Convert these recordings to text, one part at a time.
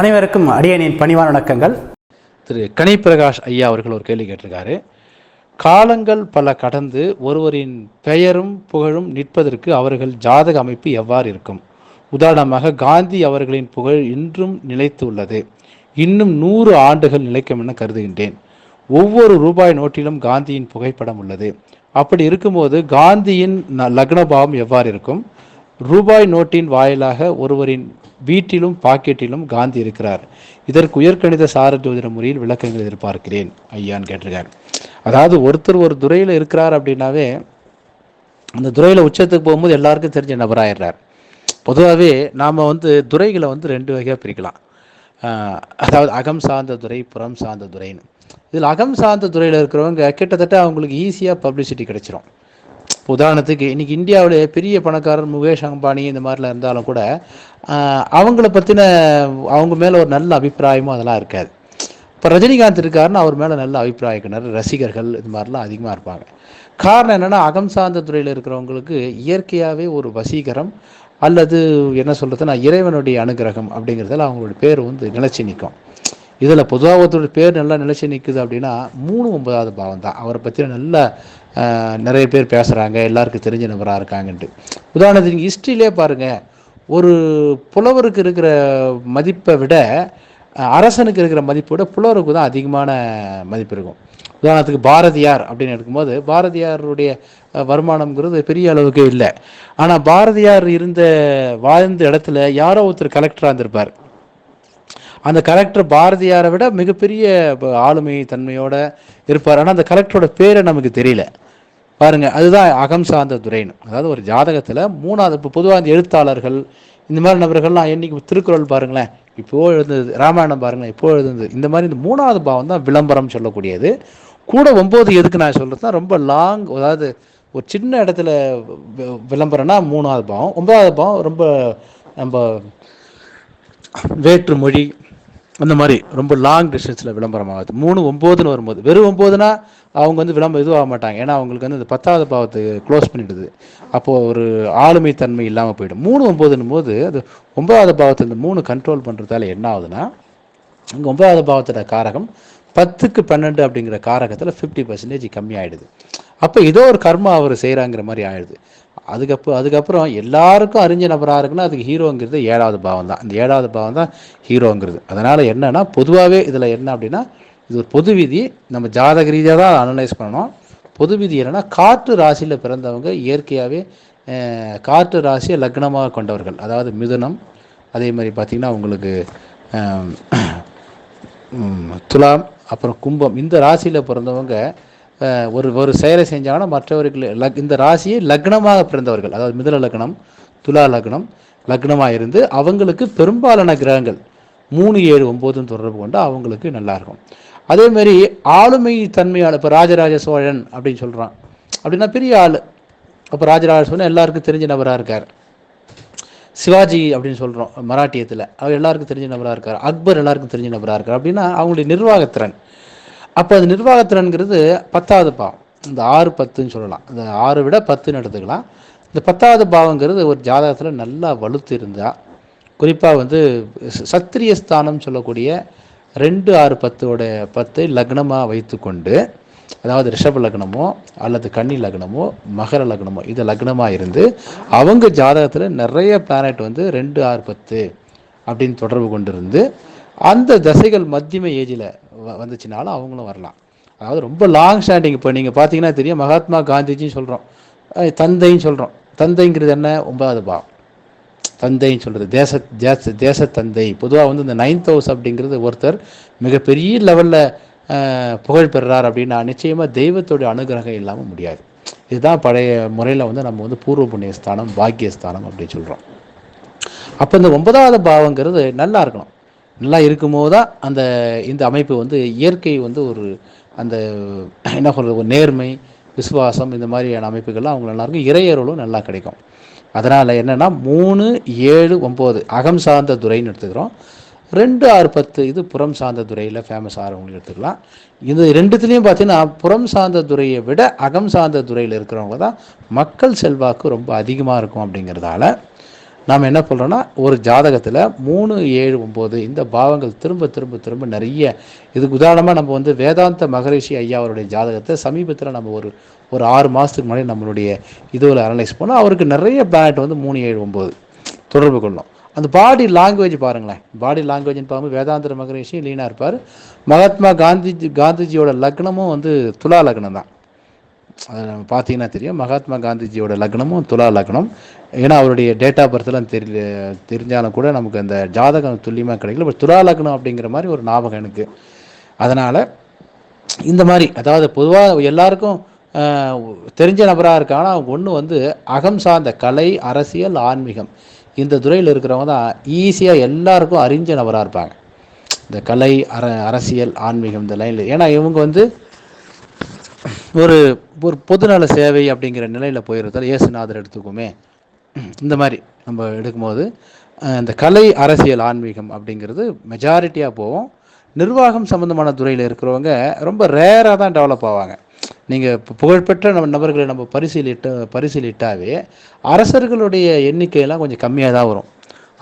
அனைவருக்கும் அடியனின் பணிவான வணக்கங்கள். திரு கனிப்பிரகாஷ் ஐயா அவர்கள் ஒரு கேள்வி கேட்டிருக்காரு. காலங்கள் பல கடந்து ஒருவரின் பெயரும் புகழும் நிற்பதற்கு அவர்கள் ஜாதக அமைப்பு எவ்வாறு இருக்கும்? உதாரணமாக காந்தி அவர்களின் புகழ் இன்றும் நிலைத்து உள்ளது. இன்னும் நூறு ஆண்டுகள் நிலைக்கும் என கருதுகின்றேன். ஒவ்வொரு ரூபாய் நோட்டிலும் காந்தியின் புகைப்படம் உள்ளது. அப்படி இருக்கும்போது காந்தியின் ந- லக்னபாவம் எவ்வாறு இருக்கும்? ரூபாய் நோட்டின் வாயிலாக ஒருவரின் வீட்டிலும் பாக்கெட்டிலும் காந்தி இருக்கிறார். இதற்கு உயர்கணித சார ஜோதிட முறையில் விளக்கங்கள் எதிர்பார்க்கிறேன் ஐயான்னு கேட்டிருக்காரு. அதாவது ஒருத்தர் ஒரு துறையில் இருக்கிறார் அப்படின்னாவே அந்த துறையில் உச்சத்துக்கு போகும்போது எல்லாருக்கும் தெரிஞ்ச நபராயிடுறார். பொதுவாகவே நாம் வந்து துறைகளை வந்து ரெண்டு வகையாக பிரிக்கலாம். அதாவது அகம் சார்ந்த துறை புறம் சார்ந்த துறைன்னு. இதில் அகம் சார்ந்த துறையில் இருக்கிறவங்க கிட்டத்தட்ட அவங்களுக்கு ஈஸியாக பப்ளிசிட்டி கிடைச்சிரும். உதாரணத்துக்கு இன்றைக்கி இந்தியாவில் பெரிய பணக்காரர் முகேஷ் அம்பானி இந்த மாதிரிலாம் இருந்தாலும் கூட அவங்கள பற்றின அவங்க மேலே ஒரு நல்ல அபிப்பிராயமும் அதெல்லாம் இருக்காது. இப்போ ரஜினிகாந்த் இருக்காருன்னு அவர் மேலே நல்ல அபிப்பிராயக்கினர் ரசிகர்கள் இது மாதிரிலாம் அதிகமாக இருப்பாங்க. காரணம் என்னென்னா அகம் சார்ந்த துறையில் இருக்கிறவங்களுக்கு இயற்கையாகவே ஒரு வசீகரம் அல்லது என்ன சொல்கிறதுனா இறைவனுடைய அனுகிரகம் அப்படிங்கிறதுல அவங்களுடைய பேர் வந்து நிலச்சி நிற்கும் இதில் பொதுவாக ஒருத்தருடைய பேர் நல்லா நிலச்சி நிற்குது அப்படின்னா மூணு ஒன்பதாவது பாவம் தான். அவரை பற்றி நல்ல நிறைய பேர் பேசுகிறாங்க எல்லாருக்கும் தெரிஞ்ச நபராக இருக்காங்கன்ட்டு. உதாரணத்துக்கு ஹிஸ்ட்ரியிலே பாருங்கள் ஒரு புலவருக்கு இருக்கிற மதிப்பை விட அரசனுக்கு இருக்கிற மதிப்பை விட புலவருக்கு தான் அதிகமான மதிப்பு இருக்கும். உதாரணத்துக்கு பாரதியார் அப்படின்னு எடுக்கும்போது பாரதியாருடைய வருமானம்ங்கிறது பெரிய அளவுக்கு இல்லை. ஆனால் பாரதியார் இருந்த வாழ்ந்த இடத்துல யாரோ ஒருத்தர் கலெக்டராக இருந்திருப்பார். அந்த கலெக்டர் பாரதியாரை விட மிகப்பெரிய ஆளுமை தன்மையோட இருப்பார். ஆனால் அந்த கலெக்டரோட பேரை நமக்கு தெரியல. பாருங்க அதுதான் அகம் சார்ந்த துறைன்னு அதாவது ஒரு ஜாதகத்தில் மூணாவது இப்போ பொதுவாக இந்த எழுத்தாளர்கள் இந்த மாதிரி நபர்கள்லாம் என்னைக்கு திருக்குறள் பாருங்களேன் இப்போ எழுந்தது ராமாயணம் பாருங்களேன் இப்போ எழுந்தது இந்த மாதிரி இந்த மூணாவது பாவம் தான் விளம்பரம் சொல்லக்கூடியது. கூட ஒம்பது எதுக்கு நான் சொல்கிறதுனா ரொம்ப லாங் அதாவது ஒரு சின்ன இடத்துல வி- விளம்பரம்னா மூணாவது பாவம். ஒன்பதாவது பாவம் ரொம்ப நம்ம வேற்று மொழி அந்த மாதிரி ரொம்ப லாங் டிஸ்டன்ஸில் விளம்பரம் ஆகுது. மூணு ஒம்போதுன்னு வரும்போது வெறும் ஒம்போதுனா அவங்க வந்து விளம்பரம் இதுவாக மாட்டாங்க. ஏன்னா அவங்களுக்கு வந்து அந்த பத்தாவது பாவத்தை க்ளோஸ் பண்ணிடுது. அப்போது ஒரு ஆளுமை தன்மை இல்லாமல் போயிடும். மூணு ஒம்போதுன்னும் போது அது ஒன்பதாவது பாவத்தை இந்த மூணு கண்ட்ரோல் பண்ணுறதால என்ன ஆகுதுன்னா இங்கே ஒன்பதாவது பாவத்தோட காரகம் பத்துக்கு பன்னெண்டு அப்படிங்கிற காரகத்தில் ஃபிஃப்டி பர்சன்டேஜ் கம்மியாயிடுது. அப்போ ஏதோ ஒரு கர்மா அவர் செய்கிறாங்கிற மாதிரி ஆயிடுது. அதுக்கப்புறம் அதுக்கப்புறம் எல்லாருக்கும் அறிஞ்ச நபராக இருக்குன்னா அதுக்கு ஹீரோங்கிறது ஏழாவது பாவம் தான். இந்த ஏழாவது பாவம் தான் ஹீரோங்கிறது. அதனால் என்னன்னா பொதுவாகவே இதில் என்ன அப்படின்னா இது ஒரு பொது விதி. நம்ம ஜாதக ரீதியாக தான் அனலைஸ் பண்ணணும். பொது விதி என்னன்னா காற்று ராசியில் பிறந்தவங்க இயற்கையாகவே காற்று ராசியை லக்னமாக கொண்டவர்கள். அதாவது மிதுனம் அதே மாதிரி பார்த்திங்கன்னா உங்களுக்கு துலாம் அப்புறம் கும்பம். இந்த ராசியில் பிறந்தவங்க ஒரு ஒரு செயலை செஞ்சாங்கன்னா மற்றவர்கள் லக் இந்த ராசியை லக்னமாக பிறந்தவர்கள் அதாவது மிதல லக்னம் துலா லக்னம் லக்னமாக இருந்து அவங்களுக்கு பெரும்பாலான கிரகங்கள் மூணு ஏழு ஒம்போதுன்னு தொடர்பு கொண்டு அவங்களுக்கு நல்லாயிருக்கும் அதேமாரி ஆளுமை தன்மையால் இப்போ ராஜராஜ சோழன் அப்படின்னு சொல்கிறான் அப்படின்னா பெரிய ஆள். அப்போ ராஜராஜ சோழன் எல்லாருக்கும் தெரிஞ்ச நபராக இருக்கார். சிவாஜி அப்படின்னு சொல்கிறோம் மராட்டியத்தில். அவர் எல்லாருக்கும் தெரிஞ்ச நபராக இருக்கார். அக்பர் எல்லாருக்கும் தெரிஞ்ச நபராக இருக்கார். அப்படின்னா அவங்களுடைய நிர்வாகத்திறன். அப்போ அது நிர்வாகத்திறன்கிறது பத்தாவது பாவம். இந்த ஆறு பத்துன்னு சொல்லலாம். இந்த ஆறு விட பத்துன்னு எடுத்துக்கலாம். இந்த பத்தாவது பாவங்கிறது ஒரு ஜாதகத்தில் நல்லா வலுத்து இருந்தால் குறிப்பாக வந்து சத்திரிய ஸ்தானம் சொல்லக்கூடிய ரெண்டு ஆறு பத்தோட பத்தை லக்னமாக வைத்துக்கொண்டு அதாவது ரிஷப லக்னமோ அல்லது கன்னி லக்னமோ மகர லக்னமோ இது லக்னமாக இருந்து அவங்க ஜாதகத்தில் நிறைய பிளானட் வந்து ரெண்டு ஆறு பத்து அப்படின்னு தொடர்பு கொண்டிருந்து அந்த தசைகள் மத்தியம ஏஜில் வந்துச்சுனாலும் அவங்களும் வரலாம். அதாவது ரொம்ப லாங் ஸ்டாண்டிங் இப்போ நீங்கள் பார்த்தீங்கன்னா தெரியும் மகாத்மா காந்திஜின்னு சொல்கிறோம் தந்தைன்னு சொல்கிறோம் தந்தைங்கிறது என்ன? ஒன்பதாவது பாவம். தந்தைன்னு சொல்கிறது தேச தேச தேச தந்தை. பொதுவாக வந்து இந்த நைன்த் ஹவுஸ் அப்படிங்கிறது ஒருத்தர் மிகப்பெரிய லெவலில் புகழ் பெறுறார் அப்படின்னா நிச்சயமாக தெய்வத்தோடைய அனுகிரகம் இல்லாமல் முடியாது. இதுதான் பழைய முறையில் வந்து நம்ம வந்து பூர்வ புண்ணிய ஸ்தானம் பாக்கியஸ்தானம் அப்படின்னு சொல்கிறோம் அப்போ இந்த ஒன்பதாவது பாவங்கிறது நல்லா இருக்கணும். நல்லா இருக்கும்போது தான் அந்த இந்த அமைப்பு வந்து இயற்கை வந்து ஒரு அந்த என்ன சொல்கிறது ஒரு நேர்மை விசுவாசம் இந்த மாதிரியான அமைப்புகள்லாம் அவங்க நல்லா இருக்கும் இறையருளும் நல்லா கிடைக்கும். அதனால் என்னென்னா மூணு ஏழு ஒம்பது அகம் சார்ந்த துறைன்னு எடுத்துக்கிறோம். ரெண்டு ஆறு பத்து இது புறம் சார்ந்த துறையில் ஃபேமஸ் ஆகிறவங்களுக்கு எடுத்துக்கலாம். இது ரெண்டுத்துலேயும் பார்த்தீங்கன்னா புறம் சார்ந்த துறையை விட அகம் சார்ந்த துறையில் இருக்கிறவங்க தான் மக்கள் செல்வாக்கு ரொம்ப அதிகமாக இருக்கும் அப்படிங்கிறதால நாம் என்ன சொல்கிறோன்னா ஒரு ஜாதகத்தில் மூணு ஏழு ஒம்பது இந்த பாவங்கள் திரும்ப திரும்ப திரும்ப நிறைய. இதுக்கு உதாரணமாக நம்ம வந்து வேதாந்த மகரிஷி ஐயா அவருடைய ஜாதகத்தை சமீபத்தில் நம்ம ஒரு ஒரு ஆறு மாதத்துக்கு முன்னாடி நம்மளுடைய இதுவில் அனலைஸ் பண்ணோம். அவருக்கு நிறைய பிளானட் வந்து மூணு ஏழு ஒம்பது தொடர்பு கொள்ளும் அந்த பாடி லாங்குவேஜ் பாருங்களேன். பாடி லாங்குவேஜ்னு பார்க்கும்போது வேதாந்திர மகரிஷி லீனாக இருப்பார். மகாத்மா காந்திஜி காந்திஜியோட லக்னமும் வந்து துலா லக்னம் தான் நம்ம பார்த்தீங்கன்னா தெரியும். மகாத்மா காந்திஜியோட லக்னமும் துலா லக்னம். ஏன்னா அவருடைய டேட் ஆஃப் பர்த்லாம் தெரிய தெரிஞ்சாலும் கூட நமக்கு அந்த ஜாதகம் துல்லியமாக கிடைக்கல. பட் துலா லக்னம் அப்படிங்கிற மாதிரி ஒரு ஞாபகம் எனக்கு. அதனால் இந்த மாதிரி அதாவது பொதுவாக எல்லாருக்கும் தெரிஞ்ச நபராக இருக்காங்க. அவங்க ஒன்று வந்து அகம் சார்ந்த கலை அரசியல் ஆன்மீகம். இந்த துறையில் இருக்கிறவங்க தான் ஈஸியாக எல்லாருக்கும் அறிஞ்ச நபராக இருப்பாங்க. இந்த கலை அர அரசியல் ஆன்மீகம் இந்த லைனில் ஏன்னா இவங்க வந்து ஒரு ஒரு பொதுநல சேவை அப்படிங்கிற நிலையில் போயிருந்தால் இயேசுநாதர் எடுத்துக்குமே. இந்த மாதிரி நம்ம எடுக்கும்போது இந்த கலை அரசியல் ஆன்மீகம் அப்படிங்கிறது மெஜாரிட்டியாக போவோம் நிர்வாகம் சம்மந்தமான துறையில் இருக்கிறவங்க ரொம்ப ரேராக தான் டெவலப் ஆவாங்க. நீங்கள் இப்போ புகழ்பெற்ற நம்ம நபர்களை நம்ம பரிசீலிட்டு பரிசீலிட்டாவே அரசர்களுடைய எண்ணிக்கையெல்லாம் கொஞ்சம் கம்மியாக தான் வரும்.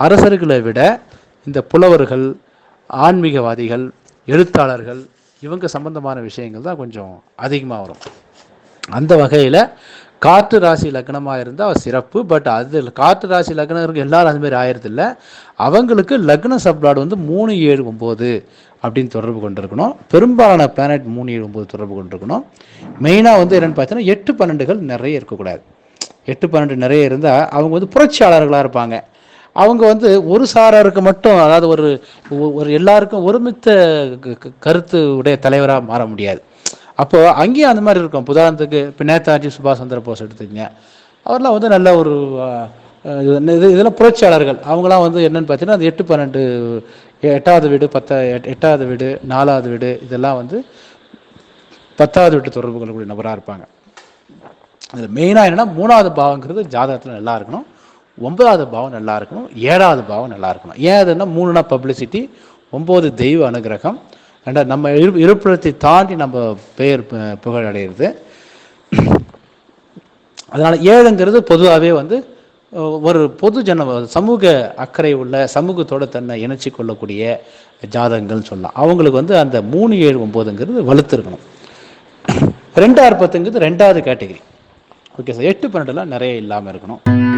அரசர்களை விட இந்த புலவர்கள் ஆன்மீகவாதிகள் எழுத்தாளர்கள் இவங்க சம்பந்தமான விஷயங்கள் தான் கொஞ்சம் அதிகமாக வரும். அந்த வகையில் காற்று ராசி லக்னமாக இருந்தால் சிறப்பு பட் அது காற்று ராசி லக்னம் இருக்க எல்லாரும் அதுமாரி மாதிரி ஆயிரதில்ல. அவங்களுக்கு லக்ன சப்ளாட் வந்து மூணு ஏழு ஒம்பது அப்படின்னு தொடர்பு கொண்டிருக்கணும். பெரும்பாலான பிளானட் மூணு ஏழு ஒம்பது தொடர்பு கொண்டிருக்கணும். மெயினாக வந்து என்னென்னு பார்த்தீங்கன்னா எட்டு பன்னெண்டுகள் நிறைய இருக்கக்கூடாது. எட்டு பன்னெண்டு நிறைய இருந்தால் அவங்க வந்து புரட்சியாளர்களாக இருப்பாங்க. அவங்க வந்து ஒரு சாராருக்கு மட்டும் அதாவது ஒரு ஒரு எல்லாருக்கும் ஒருமித்த க- கருத்து உடைய தலைவராக மாற முடியாது. அப்போ அங்கேயும் அந்த மாதிரி இருக்கும். உதாரணத்துக்கு இப்போ நேதாஜி சுபாஷ் சந்திர போஸ் எடுத்துக்கங்க. அவர்லாம் வந்து நல்ல ஒரு இது இதெல்லாம் புரட்சியாளர்கள். அவங்களாம் வந்து என்னென்னு பார்த்தீங்கன்னா அந்த எட்டு பன்னெண்டு எட்டாவது வீடு பத்த எட்- எட்டாவது வீடு நாலாவது வீடு இதெல்லாம் வந்து பத்தாவது வீட்டு தொடர்பு கொள்ளக்கூடிய நபராக இருப்பாங்க. அதில் மெயினாக என்னென்னா மூணாவது பாவங்கிறது ஜாதகத்தில் நல்லா இருக்கணும். ஒன்பதாவது பாவம் நல்லா இருக்கணும் ஏழாவது பாவம் நல்லா இருக்கணும். ஏன் அதுன்னா மூணுனா பப்ளிசிட்டி ஒம்பது தெய்வ அனுகிரகம் ரெண்டா நம்ம இரு இருப்பிடத்தை தாண்டி நம்ம பெயர் பு- புகழ் அடையிறது. அதனால் ஏழுங்கிறது பொதுவாகவே வந்து ஒரு பொது ஜன சமூக அக்கறை உள்ள சமூகத்தோட தன்னை இணைச்சி கொள்ளக்கூடிய ஜாதகங்கள்னு சொல்லலாம். அவங்களுக்கு வந்து அந்த மூணு ஏழு ஒம்போதுங்கிறது வலுத்திருக்கணும். ரெண்டாயிரப்பத்துங்கிறது ரெண்டாவது கேட்டகரி ஓகே சார் எட்டு பன்னெண்டுலாம் நிறைய இல்லாமல் இருக்கணும்.